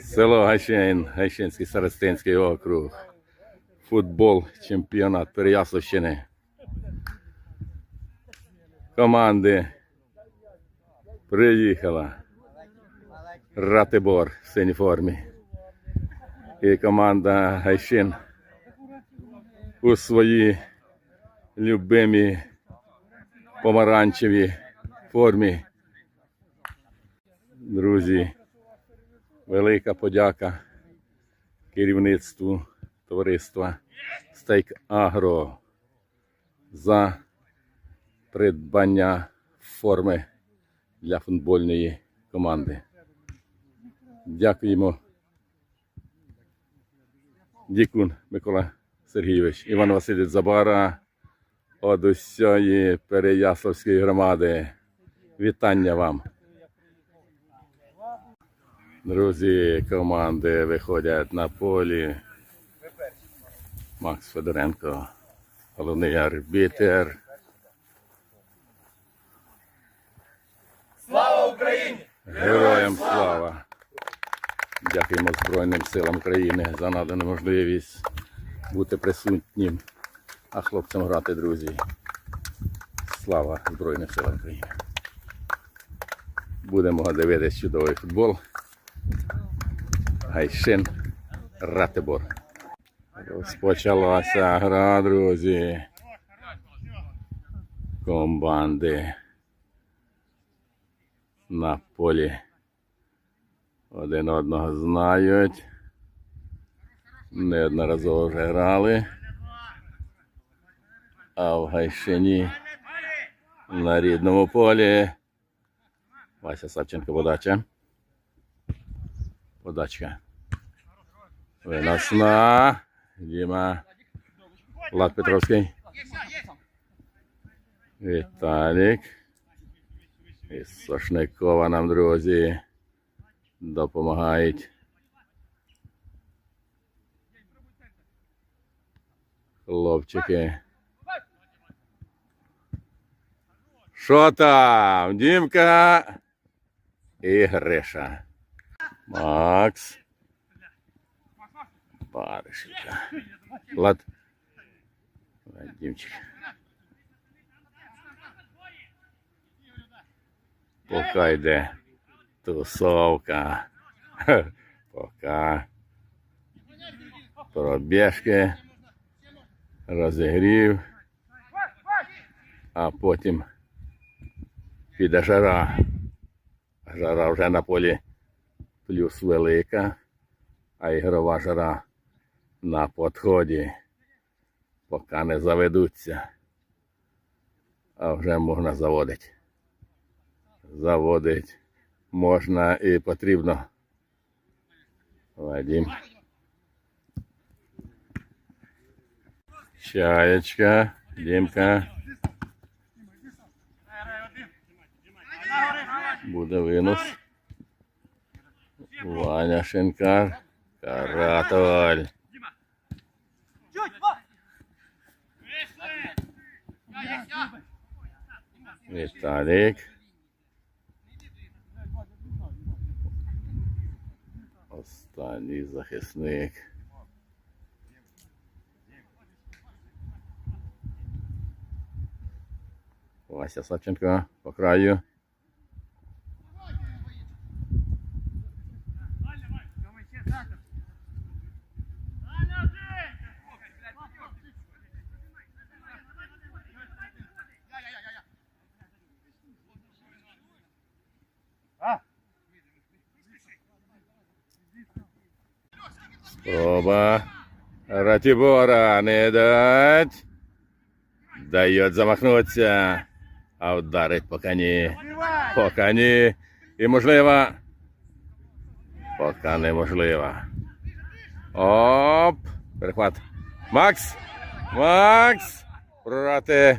Село Гайшин, Гайшинський Старостинський округ. Футбол, чемпіонат Переяславщини. Команди приїхала. Ратибор в синій формі. І команда Гайшин у своїй любимій помаранчевій формі. Друзі, велика подяка керівництву товариства Стейк Агро за придбання форми для футбольної команди. Дякуємо. Дікун Микола Сергійович, Іван Васильович Забара від усієї Переяславської громади. Вітання вам. Друзі, команди виходять на полі. Макс Федоренко, головний арбітер. Слава Україні! Героям слава! Дякуємо Збройним силам України за надану можливість бути присутнім, а хлопцям грати, друзі. Слава Збройним силам України! Будемо дивитися чудовий футбол. Гайшин Ратибор. Розпочалася гра, друзі. Команди на полі один одного знають. Неодноразово вже грали. А в Гайшині на рідному полі. Вася Савченко подача. Подачка. Виносна. Діма. Влад Петровський. Віталік. І Сошникова нам, друзі, допомагають. Хлопчики. Що там? Дімка і Гриша. Макс. Баришенька. Влад. Дімчик. Пока йде тусовка. Хе, Пока. Пробіжки. Розігрів. А потім піде жара. Жара вже на полі Плюс велика, а ігрова жара на підході. Поки не заведуться. А вже можна заводити заводить можна і потрібно. Вадим. Чаєчка, Дімка. Буде винос. Ваня Шинкар. Каратоль. Віталік. Останній захисник. Вася Савченко по краю. Спроба. Ратибора не дать. Дает замахнуться. А вдарить по коні. По коні. І можливо. Поки неможливо. Оп. Перехват. Макс. Макс. Проти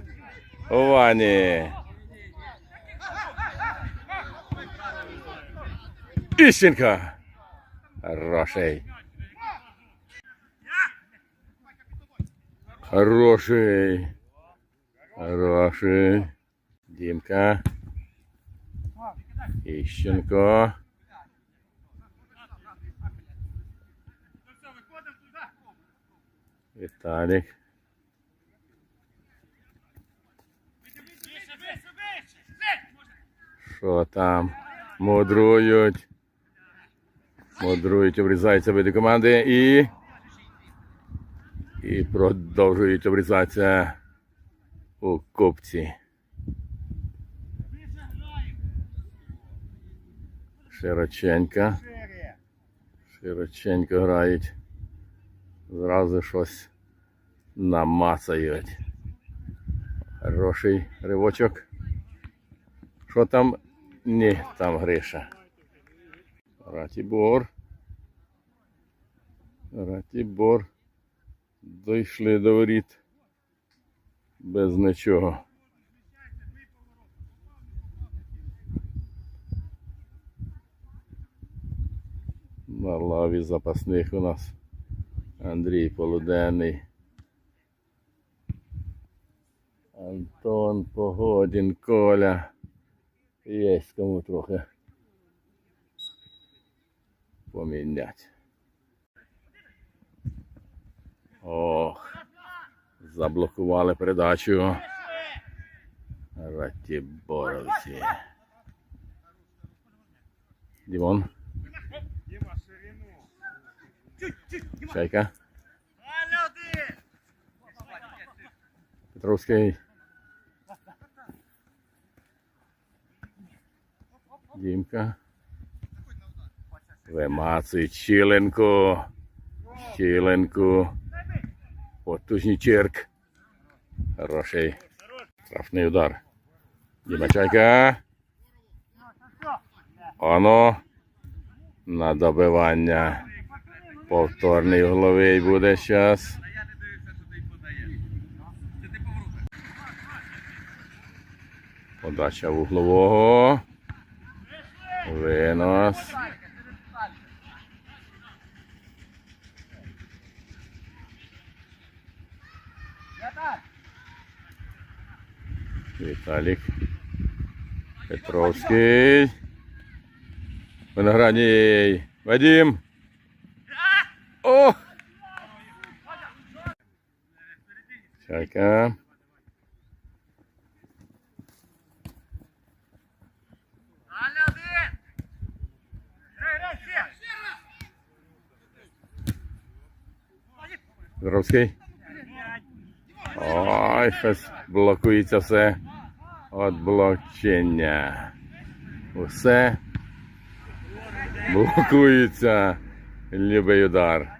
Вані. Іщенко. Хороший. Хороший. Хороший. Димка. Ищенко, Виталик. Что там? Мудрують. Мудрують, обрізаються види команди і І продовжують обрізатися у копці. Широченька. Широченько грають. Зразу щось намацають. Хороший ривочок. Що там? Ні, там Гриша. Ратібор. Ратібор. Дійшли до воріт. Без нічого. На лаві запасних у нас Андрій Полуденний. Антон Погодін, Коля. Є кому трохи поміняти. Ох, заблокували передачу. Ратіборовці. Дімон, Діма, ширину. чайка. Петровський. Дімка. Вимацують Щіленку. Щіленку. Потужний черк. Хороший. Штрафний удар. Діма Чайка. Оно. На добивання. Повторний угловий буде зараз. Подача вуглового. Винос. Віталік. Петровський. Виноградній. Вадим. О! Чайка. Здоровський. Ой, щось блокується все. От блокчення. Усе блокується. Любий удар.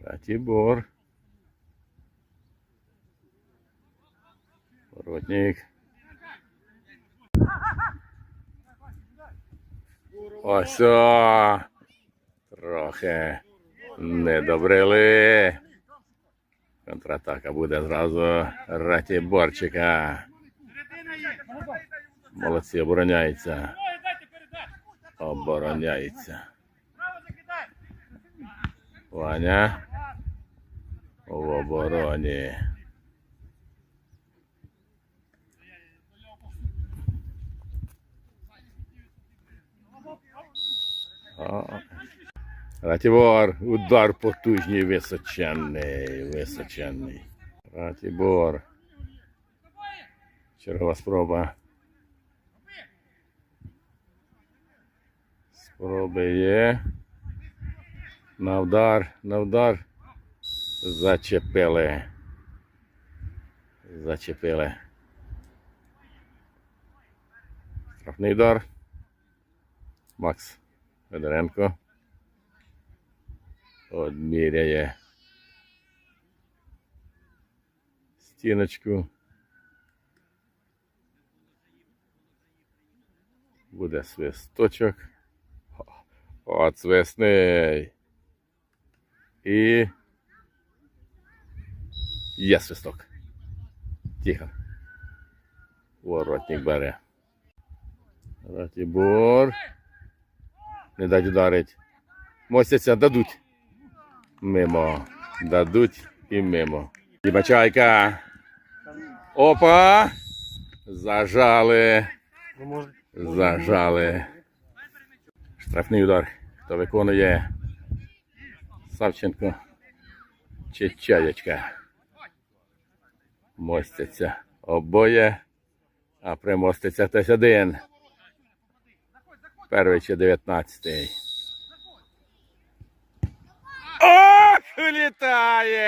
Ратибор. Воротник. Ось. о! Трохи не добрили. Контратака буде зразу Ратіборчика. Молодці, обороняється. Обороняється. Ваня. В обороні. Ратібор, удар потужний, височенний, височенний. Ратібор. Чергова спроба. Спроби є. На удар, на удар. Зачепили. Зачепили. Штрафний удар. Макс Федоренко. Одміряє. Стіночку. Буде свисточок. От свисний. І. Є свисток. Тихо. Воротник бере. Ратібор. Не дать ударить. Мостяться, дадуть. Мимо. Дадуть і мимо. Дібачайка. Опа! Зажали. Зажали. Штрафний удар. Хто виконує? Савченко. Чи чаєчка. Мостяться обоє. А примоститься хтось один. Перший чи дев'ятнадцятий. Ох, літає!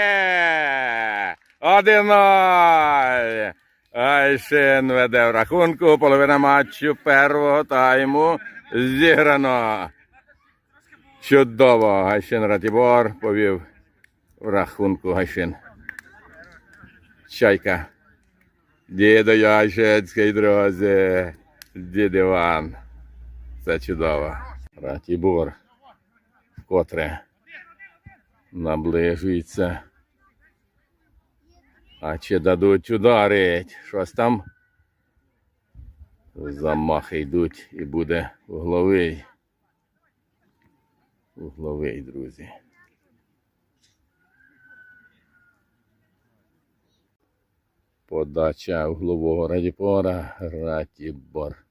Один-ноль! Айшин веде в рахунку. Половина матчу першого тайму зіграно. Чудово. Гайшин Ратібор повів в рахунку Гайшин. Чайка. Дідо Яйшецький, друзі. Дід Іван. Це чудово. Ратібор. Вкотре наближується. А чи дадуть ударить? Щось там? Замахи йдуть і буде угловий. Угловий, друзі. Подача углового радіпора Ратібор.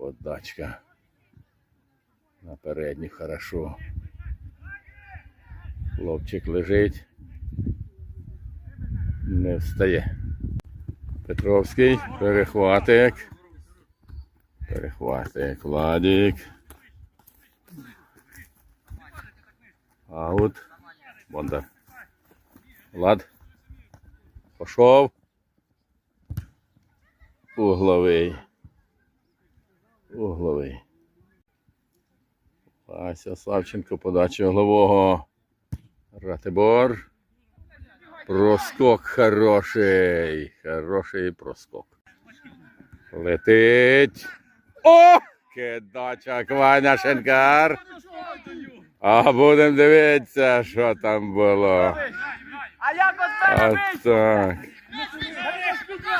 Подачка. На передній хорошо. Хлопчик лежить. Не встає. Петровський, перехватик. Перехватик, Владик. Аут. Бондар. Влад. Пошов. Угловий. Угловий. Вася Савченко, подача углового. Ратибор. Проскок хороший. Хороший проскок. Летить. О! Кидача Ваня Шенкар. А будемо дивитися, що там було. А так.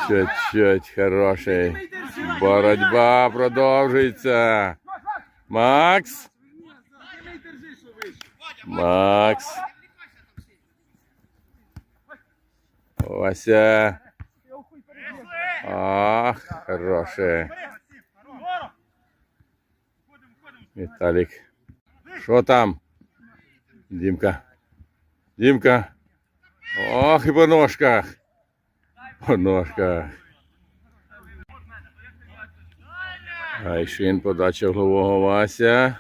Чуть-чуть хороший. Боротьба продовжується. Макс. Макс. Вася. Ах, хороший. Віталік. Що там? Дімка. Дімка. Ох, і по ножках. По ножках. Айшин, подача голового Вася.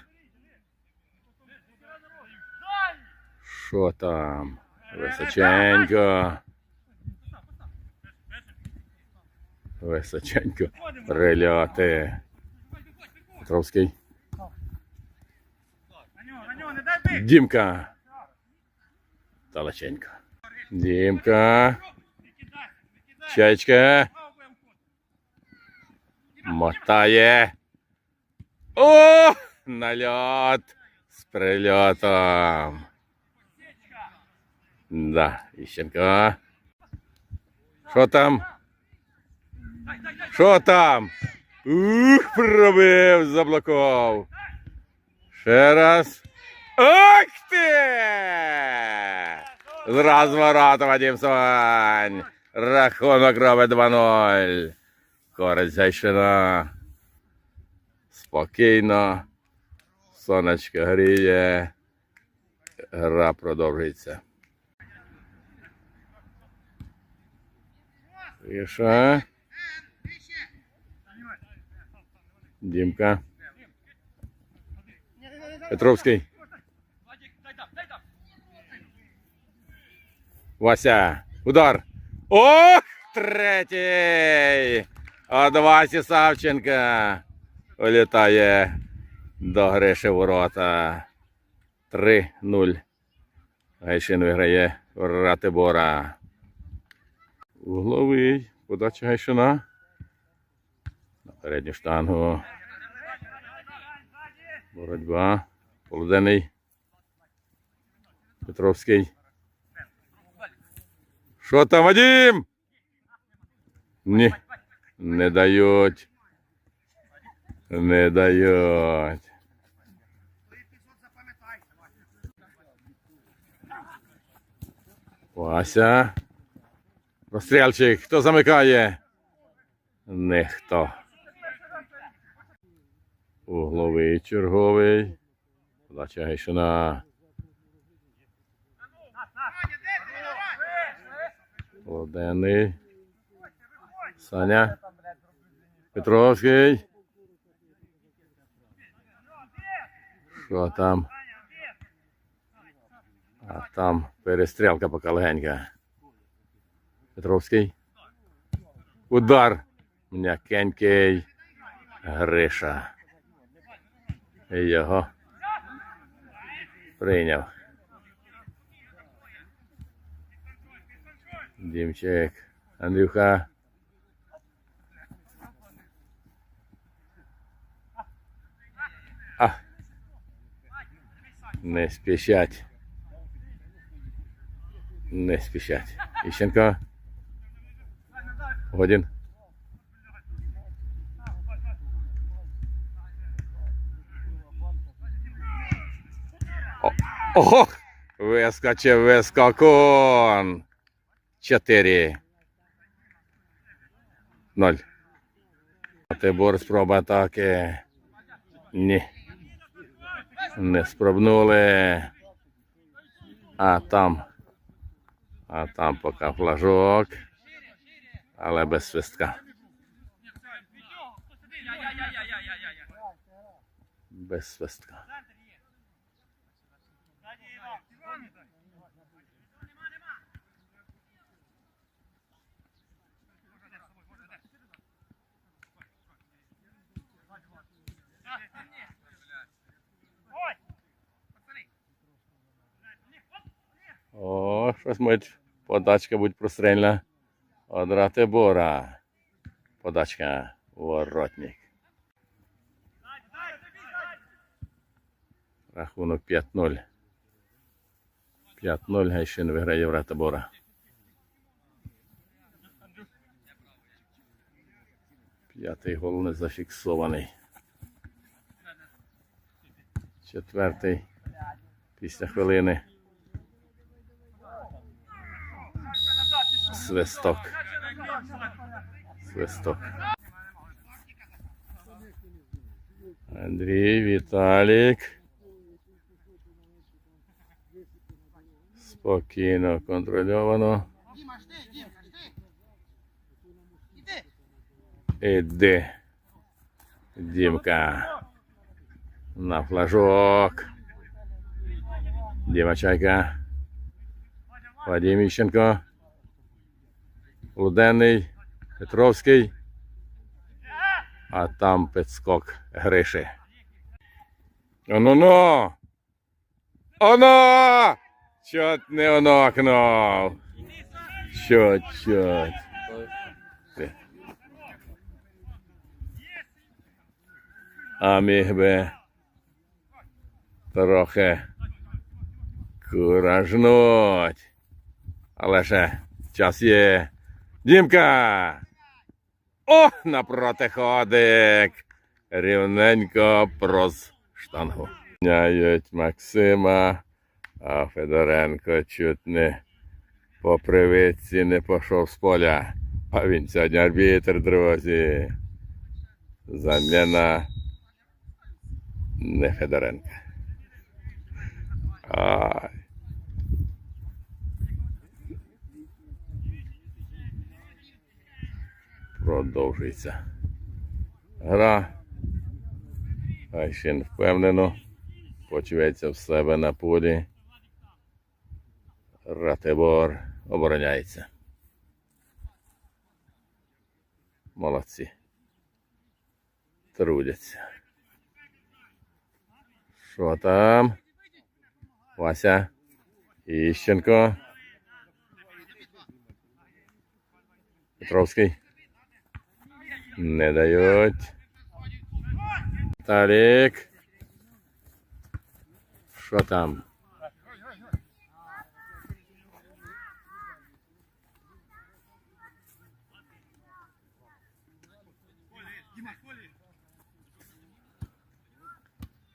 Що там? Височенько. Височенько. Прильоти. Петровський. Дімка. Талаченько. Дімка. Чаєчка. Мотає. О! Нальот з прильотом. Да, Іщенко. Що там? Що там? Ух, пробив, заблокував. Ще раз. Ах ти! З розвороту Вадим Савань. Рахунок робить 2-0. Гайшина. Спокійно. Сонечко гріє. Гра продовжується. Тиша. Дімка. Петровський. Вася. Удар. Ох, третій. От Васі Савченка. Улітає до Гриші ворота. 3-0. Гайшин виграє Ратибора. Угловий. Подача Гайшина. На передню штангу. Боротьба. Полуденний. Петровський. Що там, Вадим? Ні. Не дають. Не дають. Вася. Розстрілчик. Хто замикає? Ніхто. Угловий черговий. Подача Гайшина. Лодений. Саня. Петровський. Що там? А там перестрілка поки легенька. Петровський. Удар. М'якенький. Гриша. І його прийняв. Дімчик. Андрюха. Не спішать. Не спішать. Іщенко. Годін. Ого! Вискочив вискокон. Чотири. Ноль. Тибор спроба атаки. Ні. Не спробнули. А там. А там поки флажок. Але без свистка. Без свистка. Мить подачка будь прострільна. Одрати Бора. Подачка. Воротник. Рахунок 5-0. 5-0 Гайшин виграє в Ратабора. П'ятий гол не зафіксований. Четвертий після хвилини. Свисток. Свисток. Андрій, Віталік. Спокійно, контрольовано. Діма, жди, Дімка, жди. Іди. Іди. Дімка. На флажок. Діма Чайка. Вадим Іщенко. Луденний. Петровський. А там підскок Гриші. Оно-но! Оно! Чот не онокнув. Чот, чот. А міг би трохи куражнуть. Але ще час є. Дімка! О, напроти ходик! Рівненько проз штангу. Няють Максима, а Федоренко чуть не по привитці не пішов з поля. А він сьогодні арбітр, друзі. Заміна не Федоренка. Ай. Продовжується. Гра. Айшин впевнено. Почувається в себе на полі. Ратибор обороняється. Молодці. Трудяться. Що там? Вася. Іщенко. Петровський. Не дають. Талік. Що там?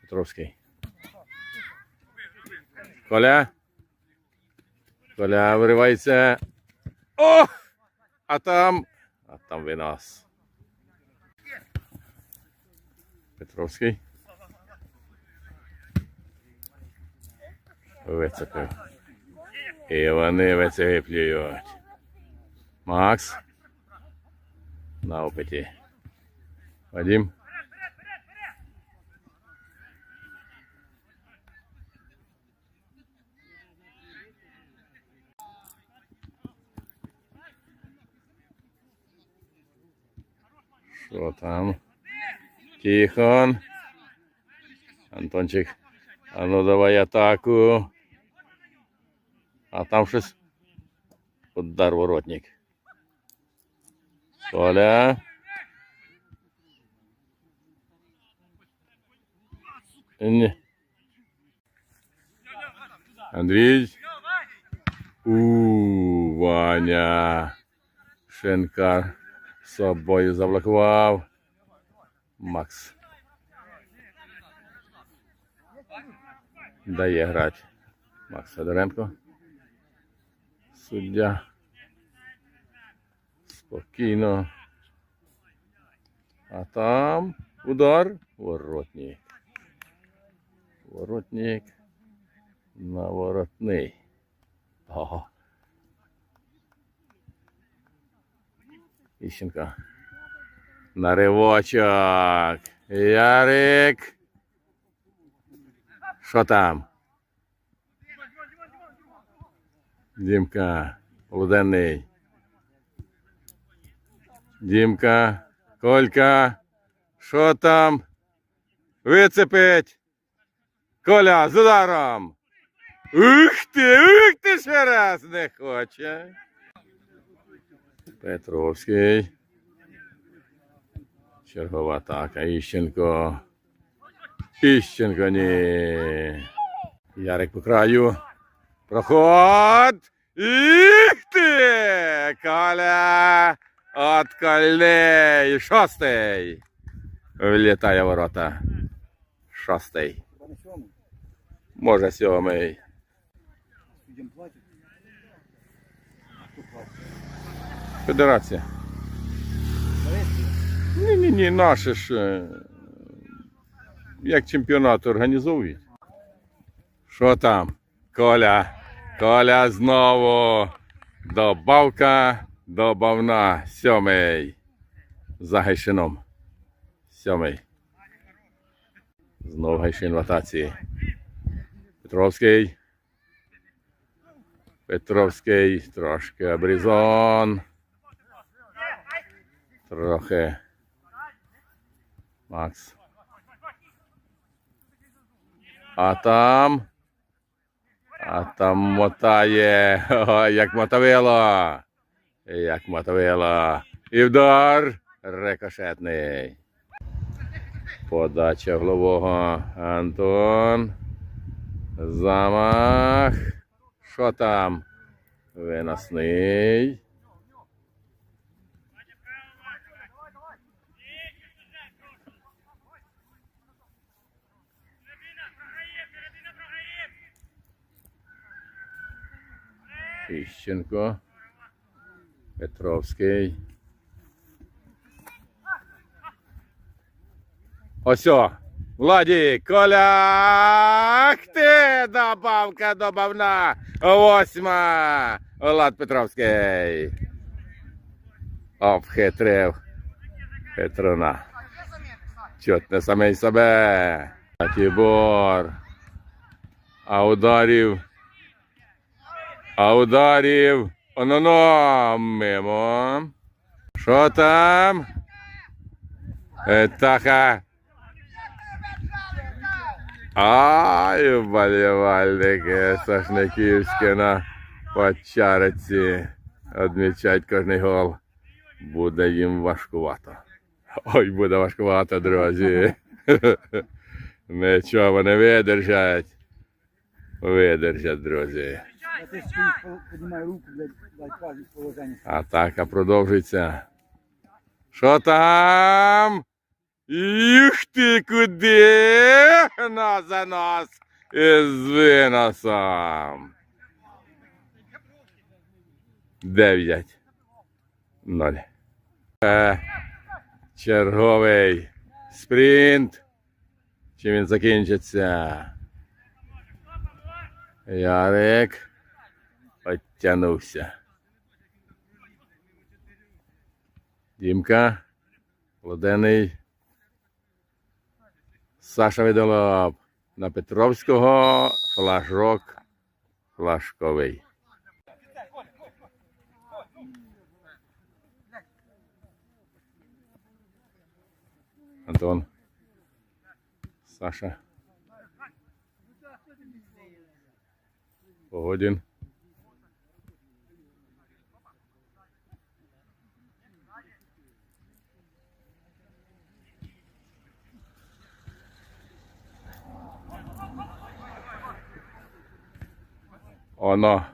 Петровський. Коля. Коля виривається. О! А там. А там винос. Петровський. Вицепив. І вони вицеплюють. Макс. На опиті. Вадим. Що там? Тихон. Антончик. А ну давай атаку. А там щось. Удар воротник. Коля. Ні. Андрій. У, Ваня. Шенкар собою заблокував. Макс. Дає грати. Макс Федоренко. Суддя. Спокійно. А там удар. Воротник. Воротник. На воротний. Ого. На ривочок. Ярик. Що там? Дімка. Полуденний. Дімка. Колька. Що там? Вицепить. Коля з ударом. Ух ти, ух ти ще раз не хоче. Петровський. Чергова атака. Іщенко. Іщенко, ні. Ярик по краю. Проход. Їх ти! Коля! От колей. Шостий. Влітає ворота. Шостий. Може сьомий. Федерація. Ні, ні, ні, наші ж. е, Як чемпіонат організовують. Що там? Коля. Коля знову. Добавка. Добавна. Сьомий. За Гайшином. Сьомий. Знов Гайшин в атаці. Петровський. Петровський. Трошки обрізон. Трохи. Макс. А там. А там мотає. О, як мотовило. Як мотовило. І вдар. Рикошетний. Подача голового. Антон. Замах. Що там? Виносний. Іщенко. Петровський. Осьо. Владі, Коляк ти добавка добавна. Восьма. Влад Петровський. Обхитрив. Петруна. Чотне самий себе. Тібор. А ударів. А ударів. Оно мимо. Що там? Е, Таха. Ай, вболівальники Сашниківські на Почариці. Одмічать кожний гол. Буде їм важкувато. Ой, буде важкувато, друзі. Нічого вони видержать. Видержать, друзі. Я теж піднімаю руку, блядь, кажуть положення. Атака продовжується. Що там? Їх ти куди? На занос із виносом. 9. 0. Е, черговий спринт. Чим він закінчиться? Ярик підтягнувся. Дімка. Плодений. Саша Видолоб. На Петровського флажок флажковий. Антон. Саша. Погодін. Оно.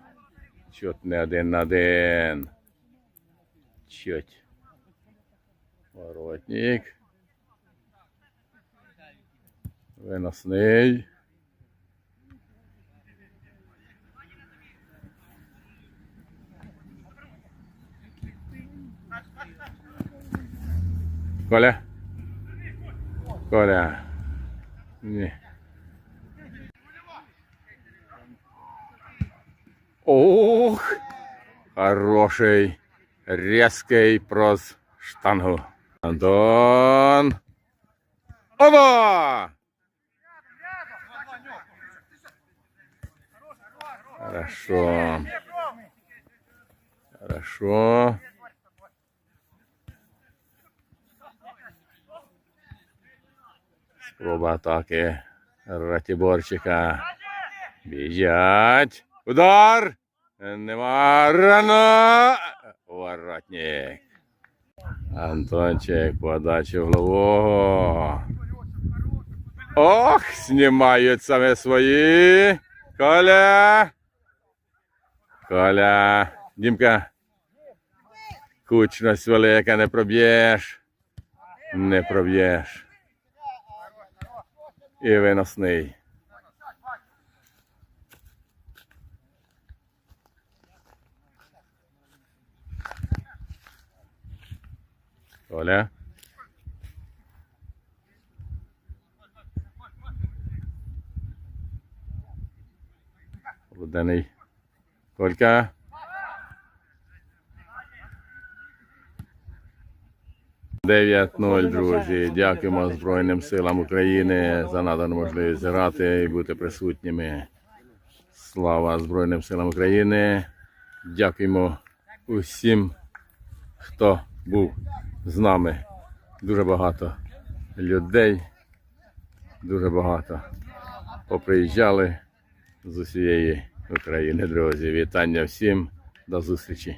Чот не один на один. Чуть. Воротник. Виносний. Коля? Коля. Ні. Ох! Хороший, резкий прос штангу. Антон. Оба! Хорошо. Хорошо. Спроба атаки Ратіборчика. Біжать. Удар! Нема рано. Воротник. Антончик, подача в голову. Ох, знімають саме свої. Коля. Коля. Дімка. Кучність велика, не проб'єш. Не проб'єш. І виносний. Оля. Рудений. Колька. Дев'ять ноль, друзі. Дякуємо Збройним силам України за надану можливість грати і бути присутніми. Слава Збройним силам України. Дякуємо усім, хто був з нами. Дуже багато людей, дуже багато поприїжджали з усієї України, друзі. Вітання всім, до зустрічі.